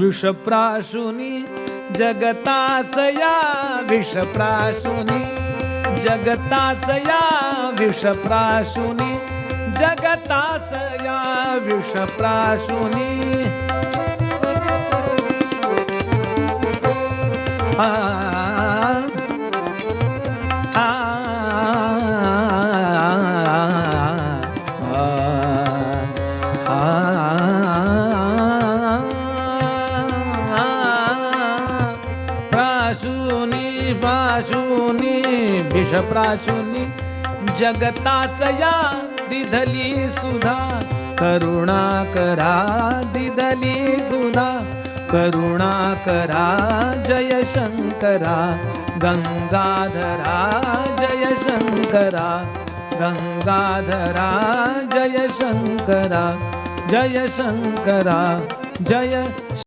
विषप्राशुनी जगतासया विषप्राशुनी जगतासया विषप्राशुनी जगतासया विषप्राशुनी। आ आ प्राशुनी प्राशुनी विषप्राशुनी जगतासया दिधली सुधा, करुणा करा, दिधली सुधा, करुणा करा, जय शंकरा, गंगाधरा, जय शंकरा, गंगाधरा, जय शंकरा जय शंकरा, जय